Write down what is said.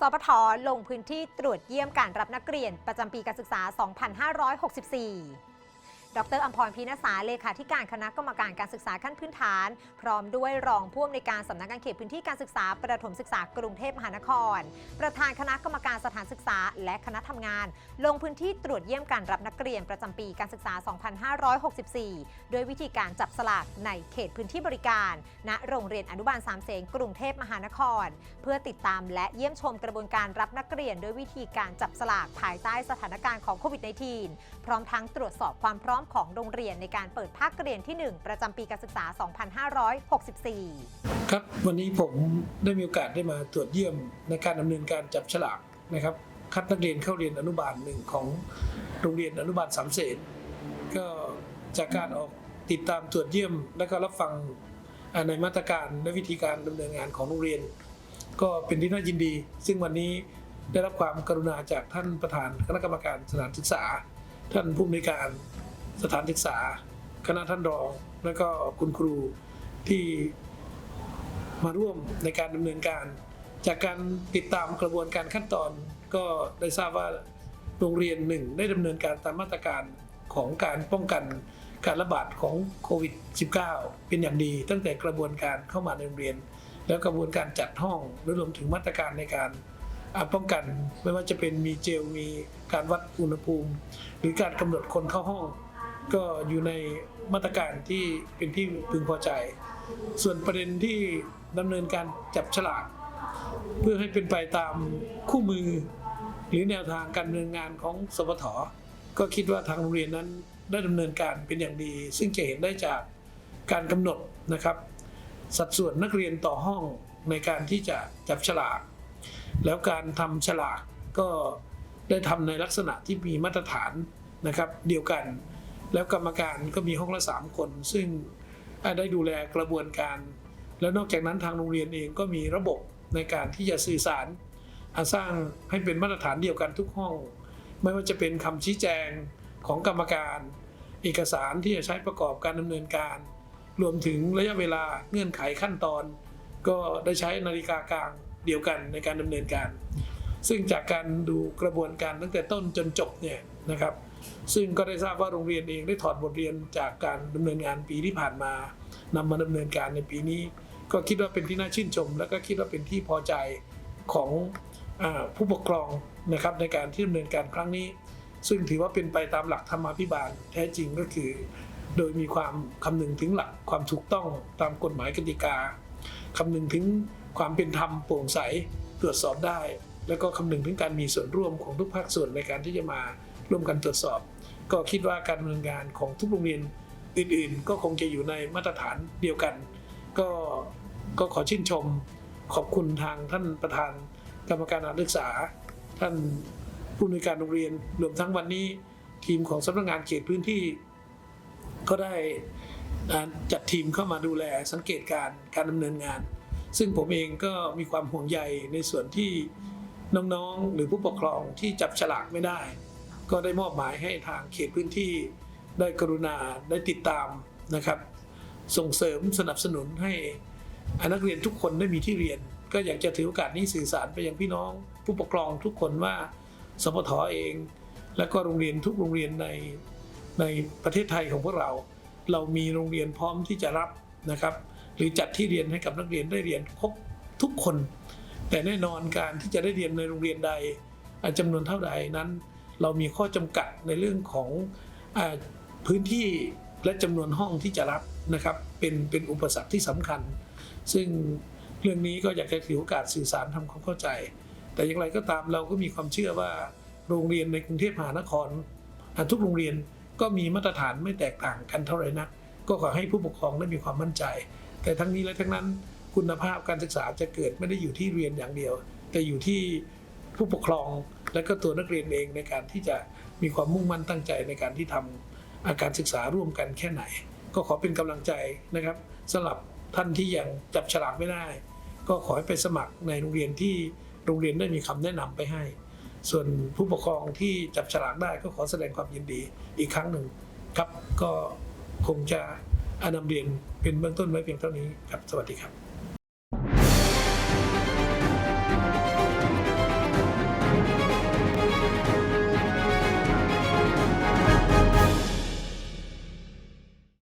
สปทลงพื้นที่ตรวจเยี่ยมการรับนักเรียนประจำปีการศึกษา 2564 ดรอัมพรพีนสาเลขาธิการคณะกรรมการการศึกษาขั้นพื้นฐาน พร้อมด้วยรองผู้อำนวยการสำนักงานเขตพื้นที่การศึกษาประถมศึกษากรุงเทพมหานคร ประธานคณะกรรมการสถานศึกษา และคณะทำงาน ลงพื้นที่ตรวจเยี่ยมการรับนักเรียนประจำปีการศึกษา 2564ด้วยวิธีการจับสลากในเขตพื้นที่บริการ ณโรงเรียนอนุบาลสามเสนกรุงเทพมหานคร เพื่อติดตามและเยี่ยมชมกระบวนการรับนักเรียนด้วยวิธีการจับสลากภายใต้สถานการณ์ของโควิด -19 พร้อมทั้งตรวจสอบความพร้อมของโรงเรียนในการเปิดภาคเรียนที่ 1 ประจำปีการศึกษา 2564 ครับ วันนี้ผมได้มีโอกาสได้มาตรวจเยี่ยมในการดำเนินการจับฉลากนะครับ คัดนักเรียนเข้าเรียนอนุบาลหนึ่งของโรงเรียนอนุบาลสามเสนก็จากการออกติดตามตรวจเยี่ยม และก็รับฟังในมาตรการและวิธีการดำเนินงานของโรงเรียน ก็เป็นที่น่ายินดี ซึ่งวันนี้ได้รับความกรุณาจากท่านประธานคณะกรรมการสถานศึกษา ท่านผู้อำนวยการ สถานศึกษา คณะท่านรอง และก็คุณครูที่มาร่วมในการดำเนินการ จากการติดตามกระบวนการขั้นตอน ก็ได้ทราบว่าโรงเรียนหนึ่งได้ดำเนินการตามมาตรการของการป้องกันการระบาดของโควิด -19 เป็นอย่างดี ตั้งแต่กระบวนการเข้ามาในโรงเรียน แล้วกระบวนการจัดห้องรวมถึงมาตรการในการป้องกัน ไม่ว่าจะเป็นมีเจลมีการวัดอุณหภูมิ หรือการกำหนดคนเข้าห้อง ก็อยู่ในมาตรการที่เป็นที่พึงพอใจ ส่วนประเด็นที่ดำเนินการจับฉลากเพื่อให้เป็นไปตามคู่มือ หรือแนวทางการดำเนินงานของสปทก็คิดว่าทางโรงเรียนนั้นได้ดำเนินการเป็นอย่างดี ซึ่งจะเห็นได้จากการกำหนดนะครับ สัดส่วนนักเรียนต่อห้องในการที่จะจับฉลาก แล้วการทำฉลากก็ได้ทำในลักษณะที่มีมาตรฐานนะครับ เดียวกัน แล้วกรรมการก็มีห้องละสามคน ซึ่งได้ดูแลกระบวนการ แล้วนอกจากนั้นทางโรงเรียนเองก็มีระบบในการที่จะสื่อสารสร้างให้เป็นมาตรฐานเดียวกันทุกห้อง ไม่ว่าจะเป็นคำชี้แจงของกรรมการ เอกสารที่จะใช้ประกอบการดำเนินการ รวมถึงระยะเวลาเงื่อนไขขั้นตอน ก็ได้ใช้นาฬิกากลางเดียวกันในการดำเนินการ ซึ่งจากการดูกระบวนการตั้งแต่ต้นจนจบเนี่ย นะครับ ซึ่งก็ได้ทราบว่าโรงเรียนเองได้ถอดบทเรียนจากการดำเนินงานปีที่ผ่านมานำมาดำเนินการในปีนี้ ก็คิดว่าเป็นที่น่าชื่นชม และก็คิดว่าเป็นที่พอใจของอผู้ปกครองนะครับในการที่ดำเนินการครั้งนี้ ซึ่งถือว่าเป็นไปตามหลักธรรมาภิบาลแท้จริงก็คือ โดยมีความคำนึงถึงหลักความถูกต้องตามกฎหมายกติกาคำนึงถึงความเป็นธรรมโปร่งใสตรวจสอบได้ แล้วก็คำนึงถึงการมีส่วนร่วมของทุกภาคส่วนในการที่จะมา ร่วมกันตรวจสอบ ก็คิดว่าการดำเนินงานของทุกโรงเรียนอื่นๆ ก็คงจะอยู่ในมาตรฐานเดียวกัน ก็ก็ขอชื่นชมขอบคุณทางท่านประธานกรรมการการศึกษา ท่านผู้อำนวยการโรงเรียนรวมทั้งวันนี้ทีมของสำนักงานเขตพื้นที่ ก็ได้จัดทีมเข้ามาดูแลสังเกตการการดำเนินงาน ซึ่งผมเองก็มีความห่วงใยในส่วนที่น้องๆ หรือผู้ปกครองที่จับฉลากไม่ได้ ก็ได้มอบหมายให้ทางเขตพื้นที่ได้กรุณาได้ติดตามนะครับ ส่งเสริมสนับสนุนให้นักเรียนทุกคนได้มีที่เรียน ก็อยากจะถือโอกาสนี้สื่อสารไปยังพี่น้องผู้ปกครองทุกคนว่าสพทเอง และก็โรงเรียนทุกโรงเรียนในในประเทศไทยของพวกเรา เรามีโรงเรียนพร้อมที่จะรับนะครับ หรือจัดที่เรียนให้กับนักเรียนได้เรียนครบทุกคน แต่แน่นอนการที่จะได้เรียนในโรงเรียนใดอ่าจำนวนเท่าใดนั้น เรามีข้อจำกัดในเรื่องของอพื้นที่และจำนวนห้องที่จะรับนะครับเป็นเป็นอุปสรรคที่สำคัญ ซึ่งเรื่องนี้ก็อยากจะถือโอกาสสื่อสารทำความเข้าใจ แต่อย่างไรก็ตามเราก็มีความเชื่อว่าโรงเรียนในกรุงเทพมหานคร ทุกโรงเรียนก็มีมาตรฐานไม่แตกต่างกันเท่าไหร่นัก ก็ขอให้ผู้ปกครองได้มีความมั่นใจ แต่ทั้งนี้และทั้งนั้นคุณภาพการศึกษาจะเกิดไม่ได้อยู่ที่เรียนอย่างเดียว แต่อยู่ที่ผู้ปกครอง และก็ตัวนักเรียนเองในการที่จะมีความมุ่งมั่นตั้งใจในการที่ทำอาการศึกษาร่วมกันแค่ไหน ก็ขอเป็นกำลังใจนะครับสำหรับท่านที่ยังจับฉลากไม่ได้ ก็ขอให้ไปสมัครในโรงเรียนที่โรงเรียนได้มีคำแนะนำไปให้ ส่วนผู้ปกครองที่จับฉลากได้ก็ขอแสดงความยินดีอีกครั้งหนึ่งครับก็คงจะอนำเรียนเป็นเบื้องต้นไว้เพียงเท่านี้ครับสวัสดีครับ